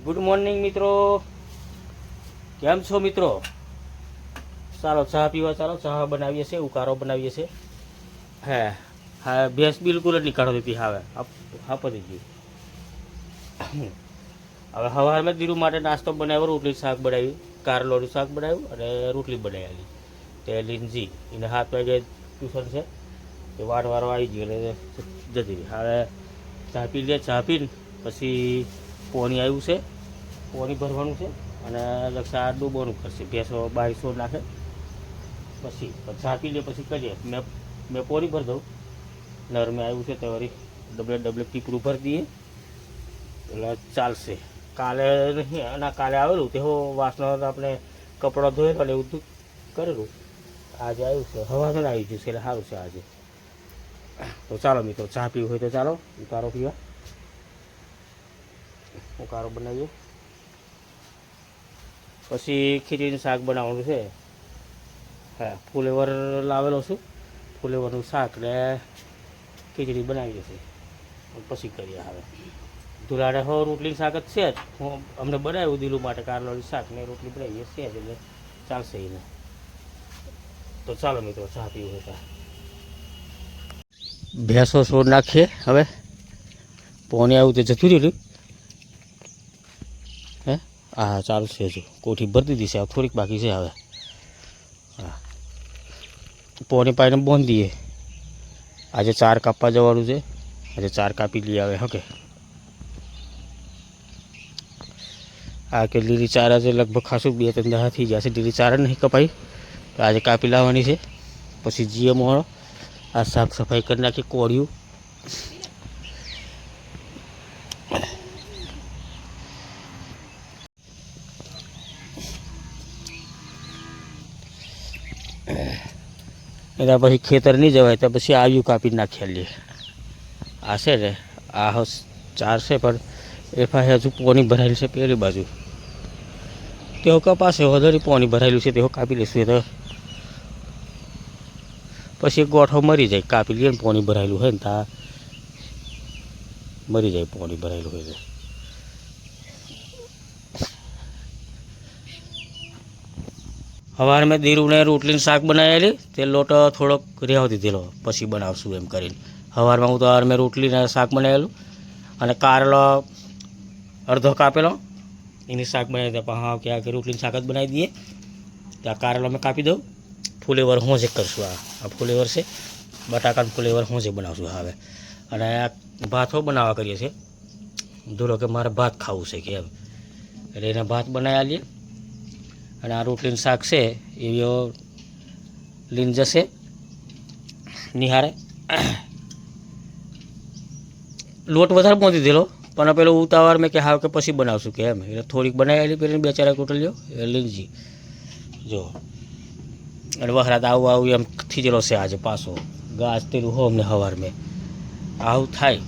Good morning મિત્રો. કેમ છો મિત્રો? ચાલો ચા પીવા ચાલો ચા બનાવીએ છીએ ઉકારો બનાવીએ છીએ. હે. હા ભેંસ બિલકુલ જ નીકાળો દીધી હવે. હા પતી ગઈ હવે હવાર મેં ધીરું માટે નાસ્તો બનાવ્યો રોટલી શાક બનાવ્યું કારલોનું શાક બનાવ્યું અને રોટલી બનાવેલી. તે લીંજી. એને હાથ વાગે ટ્યુશન છે. તે વાર વાર આવી ગયો એટલે જતી રહી. હવે ચા પી લે ચા પીને પછી પોણી આવ્યું છે પોણી ભરવાનું છે અને લક્ષા ડૂબવાનું કરશે. ભેંસો બાવીસો નાખે. પછી પી લે, પછી કરીએ. મેં મેં પોણી ભરી દઉં. નરમે આવ્યું છે, તો વળી ડબલે ડબલે પીપરું ભરી દઈએ. એટલે ચાલશે. કાલે નહીં અને કાલે આવેલું. તે હો વાસણ આપણે કપડાં ધોયેલો ને એવું કરેલું. આજે આવ્યું છે. હવાસણ આવી ગયું છે, એટલે સારું છે આજે. તો ચાલો મિત્રો, ચા પીવું હોય તો ચાલો. ઉતારો પીવા. ઉકારો બનાવીએ પછી ખીચડીનું શાક બનાવવાનું છે. હા, ફુલેવર લાવેલો છું. ફુલેવરનું શાક ને ખીચડી બનાવીએ છીએ પછી કરીએ હવે. ધુલાડે હો રોટલી શાક જ છે જ. હું અમને બનાવ્યું દિલું માટે કારલોની શાક ને રોટલી બનાવીએ છે જ એટલે ચાલશે એને. તો ચાલો મિત્રો, ચા પીવું હતા ભેંસો છોડ નાખીએ હવે. પોણી આવ્યું તે જતું રહ્યું. હે, ચાલુ છે હજુ. કોઠી ભરી દીધી છે થોડીક બાકી છે હવે. હા. પોણી પાઈને દઈએ આજે ચાર કાપવા જવાનું છે. આજે ચાર કાપી લઈએ આવે હકે આ કે લીલી ચાર આજે લગભગ ખાસું બે ત્રણ દહા થઈ જશે લીલી ચાર નહીં કપાઈ. તો આજે કાપી લાવવાની છે. પછી જીએ મોણો આ સાફ સફાઈ કરી નાખી કોળિયું. એના પછી ખેતર નહીં જવાય, તો પછી આવ્યું કાપી નાખી લઈએ આ છે ને, આ હાઉસ ચાર છે, પણ એ પાસે હજુ પોની ભરાયેલું છે પેલી બાજુ. તેઓ કપાસે, વધારે પોની ભરાયેલું છે, તેઓ કાપી લઈશું તો. પછી ગોઠો મરી જાય, કાપી લઈએ ને પોણી ભરાયેલું હોય ને તા. મરી જાય પોણી ભરાયેલું હોય સવારે મેં દીરુને રોટલીનું શાક બનાવેલી, તે લોટ થોડોક રહેવા દીધેલો, પછી બનાવશું એમ કરીને. સવારમાં હું તો મેં રોટલીને શાક બનાવેલું અને કારેલો અડધો કાપેલો. એની શાક બનાવી દે હા, કે આ કે રોટલીનું શાક જ બનાવી દઈએ. ત્યાં કારેલો મેં કાપી દઉં. ફુલેવર જ કરશું આ. આ ફુલેવર છે. બટાકાનું ફુલેવર હોંજે બનાવશું હવે. અને આ ભાતો બનાવવા કરીએ છીએ. ધોરો કે મારે ભાત ખાવું છે કે એમ. એટલે એને ભાત બનાવી લઈએ અને આ રોટલીનું શાક છે એ લીન જશે, નિહારે. લોટ વધારે પહોંચી દીધેલો, પણ પેલો ઉતાવળ મેં કે હા કે પછી બનાવશું કે એમ. એટલે થોડીક બનાવેલી પેલી બે ચાર કોટલીઓ લીનજી. જો. અને વખરાત આવું આવું એમ થીજેલો છે આજે પાછો. ગાજ તેલું હો અમને હવાર મેં. આવું થાય.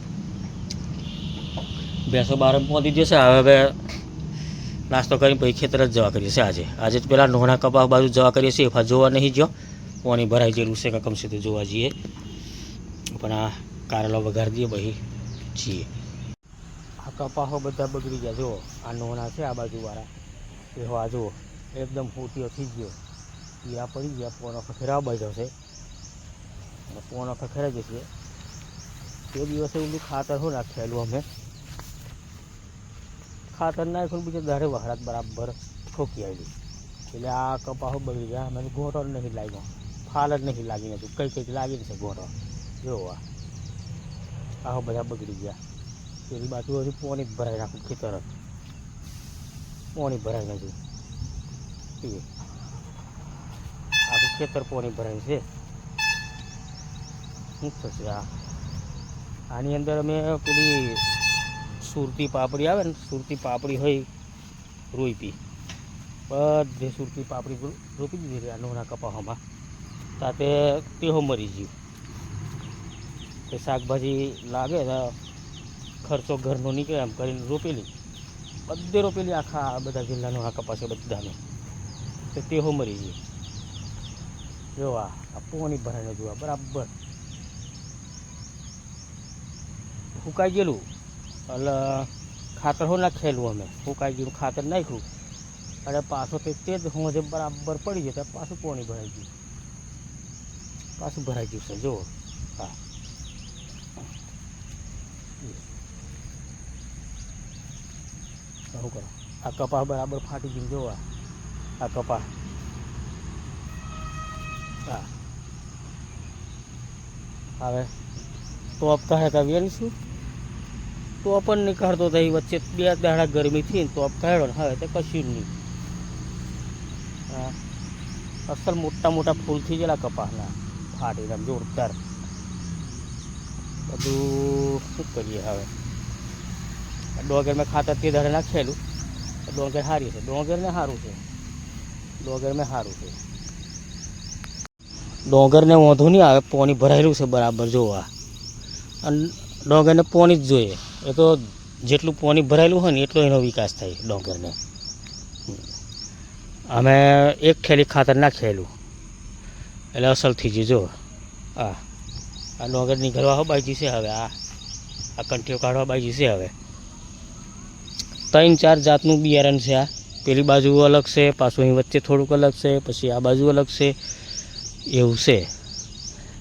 ભેંસો બાર પહોંચી જશે, હવે નાસ્તો કરીને પછી ખેતર જ જવા કરીએ છીએ આજે. આજે જ પેલા નોણા કપા બાજુ જવા કરીએ છીએ ફા જોવા નહીં ગયો. પાણી ભરાઈ ગયેલું છે કે કમસે તો જોવા જઈએ. પણ આ કારેલો વઘારી દઈએ પછી છીએ આ કપાહો બધા બગડી ગયા, જુઓ. આ નોણા છે આ બાજુવાળા. એ હો, આ જુઓ. એકદમ ફૂટીઓ થઈ ગયો. કીડા પડી ગયા પોનો ખખેરા બાજુ છે. અને પોનો ખખેરાઈ જશે. તે દિવસે ઊંધું ખાતર શું નાખેલું અમે? ખાતર નાખ્યું બીજે દાડે વહરાત બરાબર ઠોકી આવી એટલે આ કપાહો બગડી ગયા. મને ગોટો જ નહીં લાગ્યો. ફાલ જ નહીં લાગી નથી કઈ કંઈક લાગી છે ગોટો જો આ. આહો, બધા બગડી ગયા. પેલી બાજુ હજુ પોણી જ ભરાઈ નાખું ખેતર જ. પોણી ભરાઈ નાખ્યું એ આખું ખેતર પોણી ભરાય છે. શું થશે આ? આની અંદર અમે પેલી સુરતી પાપડી આવે ને, સુરતી પાપડી હોય રોઈપી બધે સુરતી પાપડી રોપી દીધી આ નોના કપાસમાં. તાતે તેહો મરી ગયું. તે શાકભાજી લાગે ખર્ચો ઘરનો નીકળે એમ કરીને રોપેલી. બધે રોપેલી આખા બધા જિલ્લાનો આ કપાસે બધાને. તો તેહો મરી ગયો. જો આ પોણી ભરાઈને જોવા બરાબર. સુકાઈ ગયેલું. એટલે ખાતર હું નાખેલું અમે. ફૂંકાઈ ગયું ખાતર નાખ્યું. અને પાછો તે તે જ હું જે બરાબર પડી ગયો ત્યાં પાછું પાણી ભરાઈ ગયું. પાછું ભરાઈ ગયું છે, જુઓ. હા. શું કરો. આ કપાસ બરાબર ફાટી ગયું જોવા આ. કપા હા. હવે તો આપતા હે કાવ્યની વેનશું ટોપ પણ નીકળતો થઈ વચ્ચે બે દાડા ગરમી થઈ ને ટોપ કાઢ્યો ને. હવે તે કશું નહીં. હા. અસલ મોટા મોટા ફૂલ થઈ ગયેલા કપાસના. ફાટી આમ જોરદાર. બધું શું કરીએ હવે? ડોગર મેં ખાતર તે દાડે નાખેલું. ડોંગર સારી છે. ડોંગરને સારું છે. ડોંગરને સારું છે. ડોંગરને વાંધો નહીં આવે, પોણી ભરાયેલું છે બરાબર, જોવા. અને ડોંગરને પોણી જ જોઈએ. એ તો જેટલું પાણી ભરાયેલું હોય ને એટલો એનો વિકાસ થાય ડોંગરને. અમે એક ખેલી ખાતર નાખેલું. એટલે અસલ થઈ ગયું આ આ ડોંગર નીકળવા હો બાજી છે હવે, આ આ કંઠીઓ કાઢવા બાજી છે હવે. ત્રણ ચાર જાતનું બિયારણ છે આ. પેલી બાજુ અલગ છે, પાછું અહીં વચ્ચે થોડુંક અલગ છે, પછી આ બાજુ અલગ છે, એવું છે.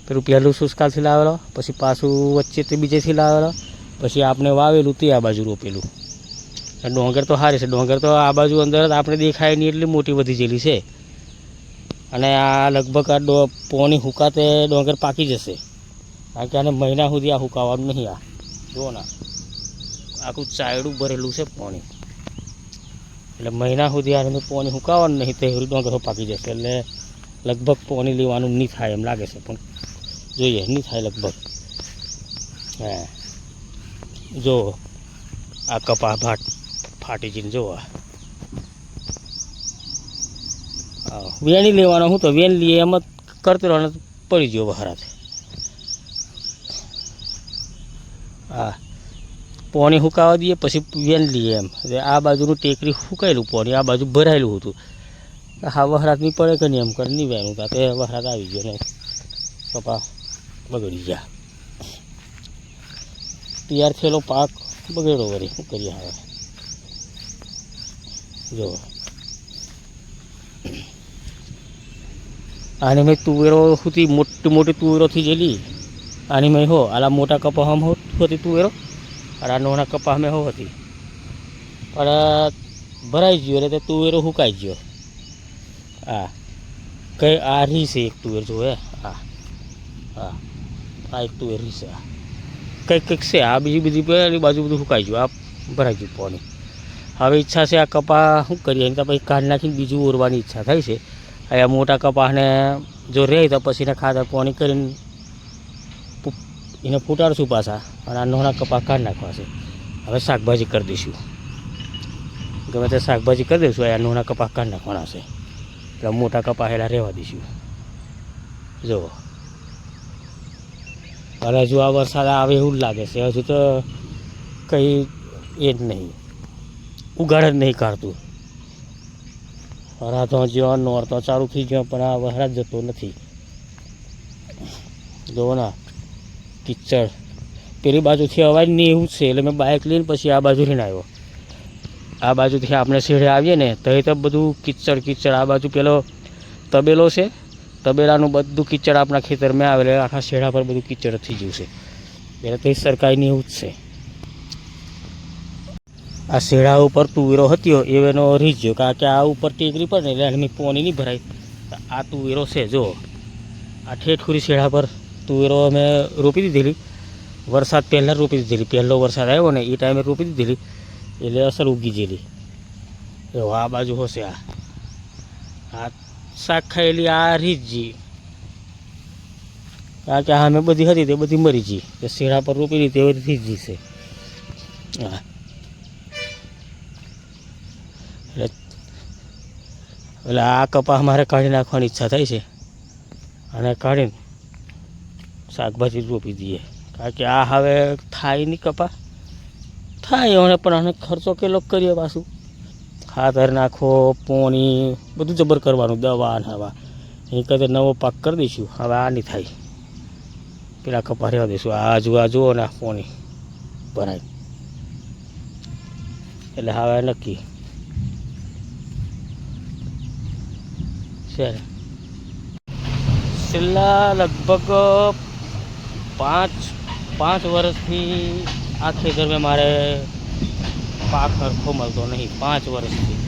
પેલું પહેલું શુષ્કાથી લાવેલો, પછી પાછું વચ્ચે તે બીજેથી લાવેલો પછી આપણે વાવેલું તે આ બાજુ રોપેલું. ડોંગર તો સારી છે. ડોંગર તો આ બાજુ અંદર આપણે દેખાય નહીં એટલી મોટી વધી ગયેલી છે. અને આ લગભગ આ ડો પોણી હુકાતે ડોંગર પાકી જશે. કારણ કે આને મહિના સુધી આ હુકાવાનું નહીં આ. જુઓ ના. આખું ચાયડું ભરેલું છે પોણી. એટલે મહિના સુધી આને પોણી હુકાવાનું નહીં, તો ડોંગરો પાકી જશે. એટલે લગભગ પોણી લેવાનું નહીં થાય એમ લાગે છે. પણ જોઈએ, નહીં થાય લગભગ. હા. જો આ કપા ભાટ ફાટી જઈને જો વેણી લેવાનો હું તો, વેણ લઈએ એમ જ કરતો રહ્યો પડી ગયો બહારાત હા. પોણી સુકાવા દઈએ, પછી વેન લઈએ એમ. એટલે આ બાજુનું ટેકરી સુકાયેલું પોણી, આ બાજુ ભરાયેલું હતું. હા, વહરાત પડે કે નહીં એમ કરી નહીં વેનું તો તે વહરાત આવી ગયો ને. કપા બગડી ગયા. તૈયાર થયેલો પાક બગડ્યો વળી. શું કરીએ હવે? જો. આની મેં તુવેરો સુધી મોટી મોટી તુવેરોથી જેલી. આની મેં હો, આલા મોટા કપાહમાં હો હતી તુવેરો. અને આ નાના કપાહમાં હો હતી. પણ ભરાઈ ગયો એટલે તુવેરો સુકાઈ ગયો. હા કઈ આ રહી છે એક તુવેર જોવે હે. હા હા આ એક તુવેર રી છે આ. કંઈક કંઈક છે. આ બીજી બધી પહેલી બાજુ બધું સુકાઈ ગયું. આ ભરાઈ ગયું પાણી. હવે ઈચ્છા છે આ કપા શું કરીએ? એની તો પછી કાઢ નાખીને બીજું ઓરવાની ઈચ્છા થાય છે. આ મોટા કપાસને જો રહે તો પછી એને ખાતર પાણી કરીને એને ફૂટાડશું પાછા. અને આ નાના કપા કાઢી નાખવા છે. હવે શાકભાજી કરી દઈશું. ગમે તે શાકભાજી કરી દઈશું, આ નાના કપા કાઢી નાખવાના છે. એટલે મોટા કપા એલા રહેવા દઈશું. જુઓ. અને હજુ આ વરસાદ આવે એવું જ લાગે છે. હજુ તો કંઈ એ જ નહીં. ઉગાડ જ નહીં કાઢતું. વરાતો જ્યો નોરતો ચાલુ થઈ ગયો, પણ આ વરસાદ જતો નથી. જોવો ના કિચડ. પેલી બાજુથી અવાજ નહીં એવું છે, એટલે મેં બાઇક લઈને પછી આ બાજુ લઈને આવ્યો. આ બાજુથી આપણે શેડે આવીએ ને તો એ તો બધું કિચડ કિચડ. આ બાજુ પેલો તબેલો છે તબેલાનું બધું કિચડ આપણા ખેતરમાં આવે આખા શેડા પર બધું કિચડ થઈ ગયું છે. એટલે તે સરકારની એવું જ છે. આ શેડા ઉપર તુવેરો હતો એનો રીત ગયો કારણ કે આ ઉપર ટેકરી પડે ને એટલે એની પોની નહીં ભરાય. આ તુવેરો છે, જો. આ ઠેઠુરી શેડા પર તુવેરો અમે રોપી દીધેલી. વરસાદ પહેલાં રોપી દીધેલી. પહેલો વરસાદ આવ્યો ને એ ટાઈમે રોપી દીધેલી. એટલે અસર ઉગી ગયેલી. એવો આ બાજુ હશે આ. આ શાક ખાયેલી આ રીતજી કારણ કે આ અમે બધી હતી તે બધી મરી ગઈ. કે શેડા પર રોપેલી તે રીતજી છે. હા. એટલે આ કપા મારે કાઢી નાખવાની ઈચ્છા થાય છે. અને કાઢીને શાકભાજી રોપી દઈએ. કારણ કે આ હવે થાય નહીં કપા. થાય હવે પણ આને ખર્ચો કેટલો કરીએ પાછું. ખાતર નાખો, પોણી, બધું જબર કરવાનું, દવા ને હવા એ કદે નવો પાક કરી દઈશું. હવે આ નહીં થાય. પેલા કપા રહેવા દઈશું. આ જુઓ આ જુઓ ને પોણી. ભરાય. એટલે હવે નક્કી. છે છેલ્લા લગભગ પાંચ પાંચ વર્ષથી આ ખેતરમાં મારે પાક સરખો મળતો નહીં, પાંચ વર્ષથી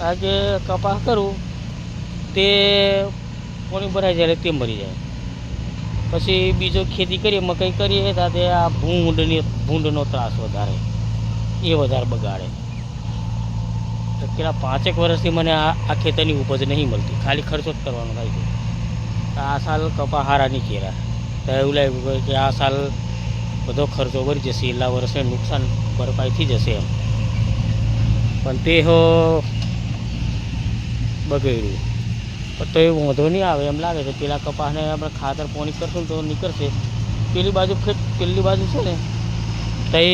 આજે કપાસ કરું, તે કોની ભરાઈ જાય તે મરી જાય. પછી બીજો ખેતી કરીએ, મકાઈ કરીએ ત્યારે આ ભૂંડની, ભૂંડનો ત્રાસ વધારે, એ વધારે બગાડે. તો પેલા પાંચેક વર્ષથી મને આ આ ખેતરની ઉપજ નહીં મળતી. ખાલી ખર્ચો જ કરવાનો થાય છે. આ સાલ કપા હારા નહીં કેરા. તો એવું લાગ્યું કે આ સાલ બધો ખર્ચો ભરી જશે, એટલા વર્ષે નુકસાન ભરપાઈ થઈ જશે એમ. પણ તે હો બગડ્યું. પણ તો એ વાંધો નહીં આવે, એમ લાગે છે પેલા કપાસને આપણે ખાતર પોણી કરશું તો નીકળશે. પેલી બાજુ ખેત, પેલી બાજુ છે ને તો એ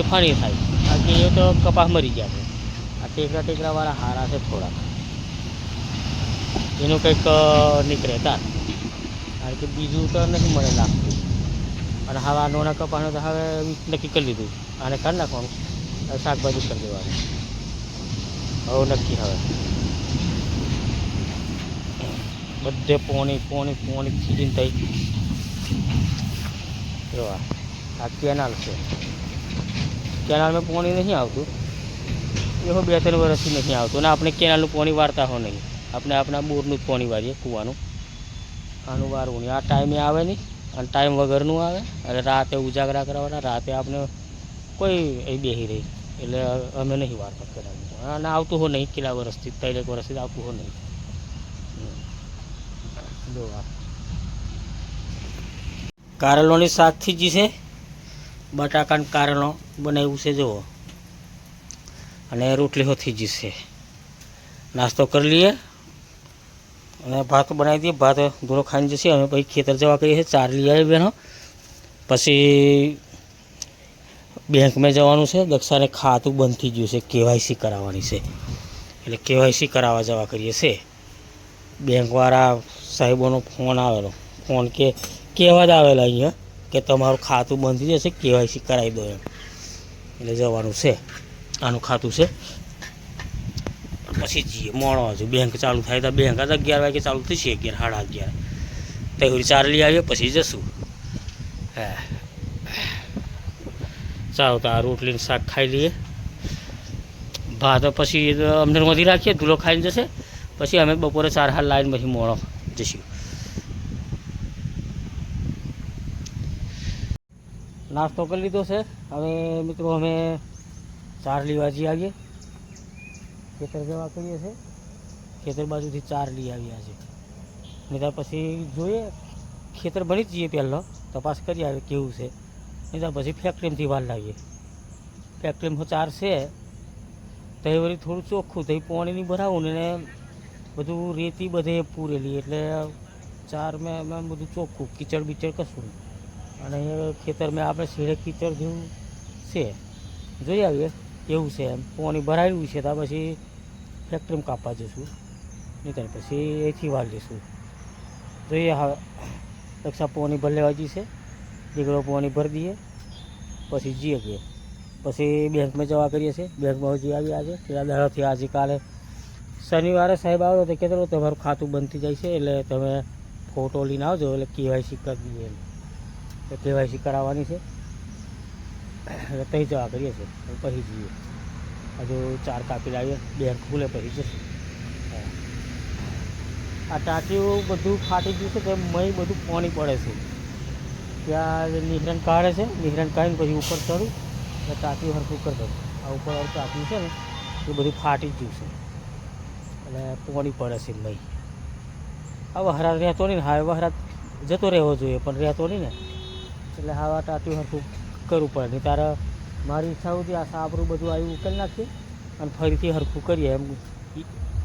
એફાણી થાય. બાકી એ તો કપાસ મરી જાય છે. આ ટેકરા ટેકરાવાળા હારા છે થોડાક. એનું કંઈક નીકળે તાર. કારણ કે બીજું તો નથી મળે લાગતું અને હવે આ નોના કપાસને તો હવે નક્કી કરી લીધું. આને કાઢી નાખવાનું શાકભાજી કરી દેવાનું. હવે નક્કી હવે. બધે પોણી પોણી પોણી ખીચીને થઈ જોવા આ કેનાલ છે. કેનાલમાં પોણી નહીં આવતું. એવો બે, ત્રણ વર્ષથી નથી આવતું. અને આપણે કેનાલનું પોણી વારતા હો નહીં. આપણે આપણા બોરનું જ પોણી વાળીએ કૂવાનું. આનું વારવું નહીં. આ ટાઈમે આવે નહીં. અને ટાઈમ વગરનું આવે. અને રાતે ઉજાગરા કરવાના, રાતે આપણે કોઈ એ બેસી રહી. એટલે અમે નહીં વારતા કરાવી. અને આવતું હો નહીં, કેટલા વર્ષથી ત્રણેક વર્ષથી આવતું હો નહીં. જો કારેલોની શાક જ છે. બટાકાનું કારેલો બનાવ્યું છે, જુઓ. અને રોટલી હોથી થઈ છે. નાસ્તો કરી લઈએ. અને ભાત બનાવી દઈએ. ભાત ધોળો ખાઈને જશે. અમે પછી ખેતર જવા કહીએ છીએ. ચાર લઈ આવી બહેનો. પછી બેંકમાં જવાનું છે. દક્ષાને ખાતું બંધ થઈ ગયું છે. કેવાયસી કરાવવાની છે. એટલે કેવાયસી કરાવવા જવા કરીએ છે બેંકવાળા સાહેબોનો ફોન આવેલો. ફોન કે કહેવા જ આવેલા અહીંયા? કે તમારું ખાતું બંધ થઈ જશે. કેવાયસી કરાવી દો એમ. એટલે જવાનું છે. આનું ખાતું છે. પછી જઈએ મોડો હજુ. બેંક ચાલુ થાય તો બેંક. જ અગિયાર વાગે ચાલુ થશે અગિયાર, સાડા અગિયાર. તૈયારી ચાર લઈ આવીએ, પછી જશું. હા. ચાલો તો આ રોટલીનું શાક ખાઈ લઈએ. ભાત પછી વધી રાખીએ ધૂલો ખાઈને જશે. પછી અમે બપોરે ચાર હાલ લાવીને પછી મોડો જઈશું નાસ્તો કરી લીધો છે. હવે મિત્રો અમે ચાર લેવા આવીએ. ખેતર જવા કરીએ છીએ. ખેતર બાજુથી ચાર લઈ આવ્યા છે. નહીં તો પછી જોઈએ, ખેતર ભરી જ જઈએ પહેલાં. તપાસ કરી આવે કેવું છે. નહીં તો પછી ફેક્ટરીમાંથી વાર લાવીએ. ફેક્ટરીમાં ચાર છે. તો એ વળી થોડું ચોખ્ખું થઈ પાણીની ભરાવું ને બધું રેતી બધે પૂરેલી. એટલે ચાર મેં મેં બધું ચોખ્ખું. કીચડ બીચડ કશું અને ખેતર મેં આપણે શેડે કીચડ જેવું છે. જોઈ આવીએ એવું છે એમ. પાણી ભરાયું છે. તો પછી ફેક્ટરીમાં કાપવા જઈશું. તો પછી એથી વાર લઈશું જોઈએ હવે રક્ષા પાણી ભર લેવા છે દીકરો પાણી ભરી દઈએ. પછી જઈએ કે પછી બેંકમાં જવા કરીએ છીએ. બેંકમાં હજી આવી આજે. પેલા દાડાથી આજે કાલે શનિવારે સાહેબ આવ્યો તો કહેતો તમારું ખાતું બંધ થઈ જાય છે, એટલે તમે ફોટો લઈને આવજો, એટલે કેવાયસી કરી દઈએ એટલે કેવાયસી કરાવવાની છે. એટલે ત્યાં જવા કરીએ છીએ. પછી જઈએ. હજુ ચાર કાપી લાવીએ. બેંક ખુલે પછી જશે આ ટાંકીઓ બધું ફાટી ગયું છે કે મય બધું પાણી પડે છે. ત્યાં નિહરણ કાઢે છે, નિહરણ કાઢીને પછી ઉપર ચડું. એટલે ટાંકી હરખું કરી દઉં આ ઉપર વાળું ટાંકી છે ને, એ બધું ફાટી ગયું છે. એટલે પાણી પડે છે મય. હવે હરાત રહેતો નહીં ને હવે હરાત જતો રહેવો જોઈએ, પણ રહેતો નહીં ને. એટલે આવા ટાંકી હરખું કરવું પડે. નહીં તારે મારી ઈચ્છા હતી આ સાપરું બધું આવ્યું ઉકેલ નાખીએ અને ફરીથી હરખું કરીએ એમ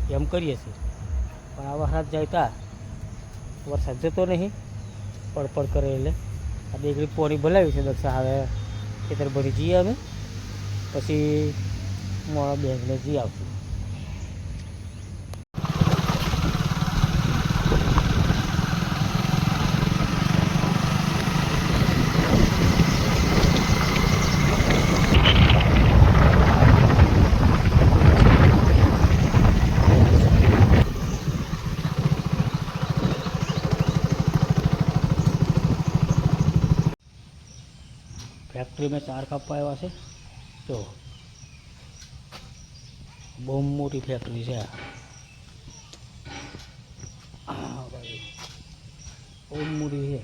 એમ કરીએ છીએ. પણ આવા હાથ જાય તા, વરસાદ જતો નહીં, પડપડ કરે એટલે. આ બેગડી પોણી ભલાવી છે દક્ષા હવે ખેતર ભરી જઈએ અમે, પછી મોડા બેંકને જઈ આવશું. ફેક્ટરીમાં ચાર કાપવા આવ્યા છે જો બહુ મોટી ફેક્ટરી છે આ હા ભાઈ બહુ મોટી છે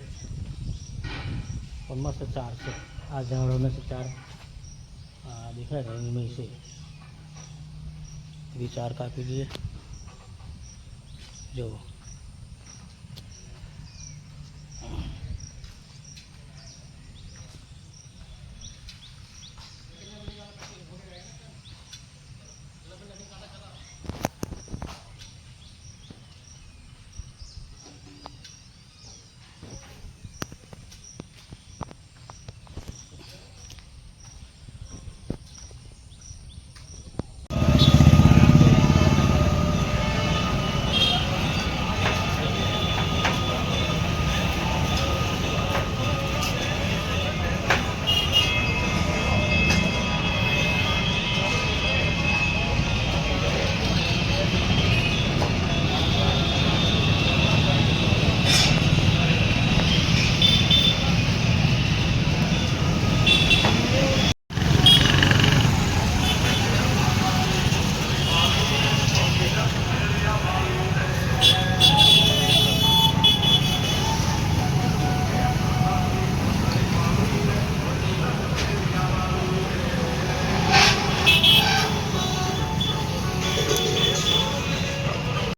પણ મસ્ત ચાર છે આ ઝાડોને છે ચાર આ દેખાય ને એની છે બી ચાર કાપી દઈએ જો